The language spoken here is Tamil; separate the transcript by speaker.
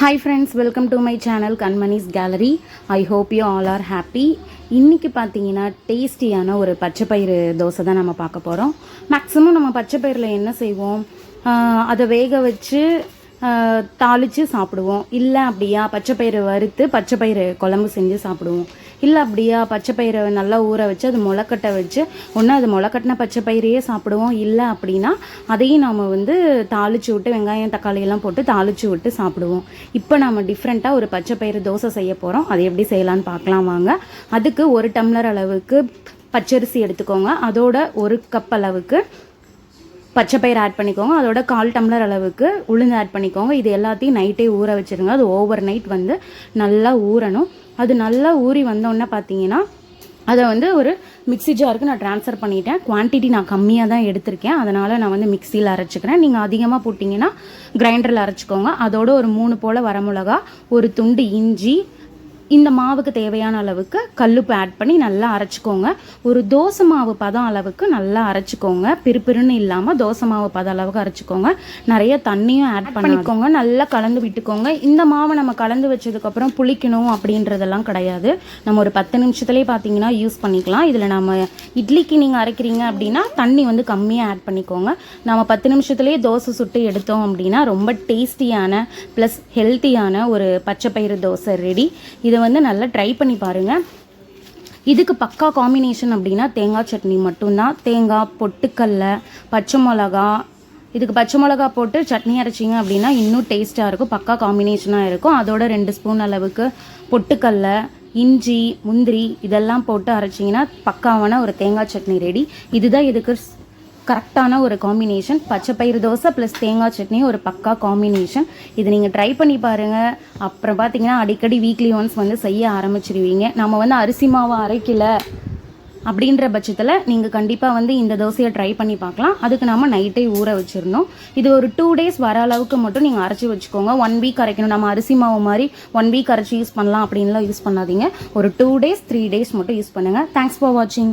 Speaker 1: Hi friends welcome to my channel Kanmani's gallery I hope you all are happy இன்றைக்கி பார்த்தீங்கன்னா டேஸ்டியான ஒரு பச்சைப்பயிறு தோசை தான் நம்ம பார்க்க போகிறோம் மேக்ஸிமம் நம்ம பச்சைப்பயிரில் என்ன செய்வோம்? அதை வேக வச்சு தாளித்து சாப்பிடுவோம். இல்லை அப்படியா பச்சைப்பயிறு வறுத்து பச்சைப்பயிறு குழம்பு செஞ்சு சாப்பிடுவோம். இல்லை அப்படியா பச்சை பயிரை நல்லா ஊற வச்சு அது முளைக்கட்டை வச்சு ஒன்று அது முளைக்கட்டின பச்சைப்பயிரையே சாப்பிடுவோம். இல்லை அப்படின்னா அதையும் நாம் வந்து தாளிச்சு விட்டு வெங்காயம் தக்காளி எல்லாம் போட்டு தாளிச்சு விட்டு சாப்பிடுவோம். இப்போ நாம் டிஃப்ரெண்ட்டாக ஒரு பச்சை பயிறு தோசை செய்ய போகிறோம் அதை எப்படி செய்யலான்னு பார்க்கலாம் வாங்க. அதுக்கு ஒரு டம்ளர் அளவுக்கு பச்சரிசி எடுத்துக்கோங்க. அதோட ஒரு கப் அளவுக்கு பச்சை பயிர் ஆட் பண்ணிக்கோங்க. அதோட கால் டம்ளர் அளவுக்கு உளுந்து ஆட் பண்ணிக்கோங்க. இது எல்லாத்தையும் நைட்டே ஊற வச்சிருங்க. அது ஓவர் நைட் வந்து நல்லா ஊறணும். அது நல்லா ஊறி வந்தோடனே பார்த்தீங்கன்னா அதை வந்து ஒரு மிக்ஸி ஜாருக்கு நான் ட்ரான்ஸ்ஃபர் பண்ணிட்டேன். குவான்டிட்டி நான் கம்மியாக தான் எடுத்திருக்கேன். அதனால் நான் வந்து மிக்சியில் அரைச்சிக்கிறேன். நீங்கள் அதிகமாக போட்டிங்கன்னா கிரைண்டரில் அரைச்சிக்கோங்க. அதோட ஒரு மூணு போல் வரமிளகா ஒரு துண்டு இஞ்சி இந்த மாவுக்கு தேவையான அளவுக்கு கல்லுப்பு ஆட் பண்ணி நல்லா அரைச்சிக்கோங்க. ஒரு தோசை மாவு பதம் அளவுக்கு நல்லா அரைச்சிக்கோங்க. பிறுபிறுன்னு இல்லாமல் தோசை மாவு பதம் அளவுக்கு அரைச்சிக்கோங்க. நிறைய தண்ணியும் ஆட் பண்ணிக்கோங்க. நல்லா கலந்து விட்டுக்கோங்க. இந்த மாவை நம்ம கலந்து வச்சதுக்கப்புறம் புளிக்கணும் அப்படின்றதெல்லாம் கிடையாது. நம்ம ஒரு பத்து நிமிஷத்துலேயே பார்த்தீங்கன்னா யூஸ் பண்ணிக்கலாம். இதில் நம்ம இட்லிக்கு நீங்கள் அரைக்கிறீங்க அப்படின்னா தண்ணி வந்து கம்மியாக ஆட் பண்ணிக்கோங்க. நம்ம பத்து நிமிஷத்துலேயே தோசை சுட்டு எடுத்தோம் அப்படின்னா ரொம்ப டேஸ்டியான ப்ளஸ் ஹெல்த்தியான ஒரு பச்சைப்பயிறு தோசை ரெடி இதை வந்து நல்லா ட்ரை பண்ணி பாருங்கள் இதுக்கு பக்கா காம்பினேஷன் அப்படின்னா தேங்காய் சட்னி மட்டும்தான். தேங்காய் பொட்டுக்கல்ல பச்சை மிளகா. இதுக்கு பச்சை மிளகா போட்டு சட்னி அரைச்சிங்க அப்படின்னா இன்னும் டேஸ்ட்டாக இருக்கும். பக்கா காம்பினேஷனாக இருக்கும். அதோட ரெண்டு ஸ்பூன் அளவுக்கு பொட்டுக்கல்ல இஞ்சி முந்திரி இதெல்லாம் போட்டு அரைச்சிங்கன்னா பக்காவான ஒரு தேங்காய் சட்னி ரெடி இதுதான் இதுக்கு கரெக்டான ஒரு காம்பினேஷன் பச்சை பயிறு தோசை ப்ளஸ் தேங்காய் சட்னி ஒரு பக்கா காம்பினேஷன் இது நீங்கள் ட்ரை பண்ணி பாருங்கள் அப்புறம் பார்த்தீங்கன்னா அடிக்கடி வீக்லி ஒன்ஸ் வந்து செய்ய ஆரம்பிச்சிருவீங்க. நம்ம வந்து அரிசி மாவு அரைக்கல அப்படின்ற பட்சத்தில் நீங்கள் கண்டிப்பாக வந்து இந்த தோசையை ட்ரை பண்ணி பார்க்கலாம். அதுக்கு நாம் நைட்டே ஊற வச்சிருந்தோம் இது ஒரு டூ டேஸ் வர அளவுக்கு மட்டும் நீங்கள் அரைச்சி வச்சுக்கோங்க. ஒன் வீக் அரைக்கணும். நம்ம அரிசி மாவு மாதிரி ஒன் வீக் அரைச்சி யூஸ் பண்ணலாம் அப்படின்லாம் யூஸ் பண்ணாதீங்க. ஒரு டூ டேஸ் த்ரீ டேஸ் மட்டும் யூஸ் பண்ணுங்கள் தேங்க்ஸ் ஃபார் வாட்சிங்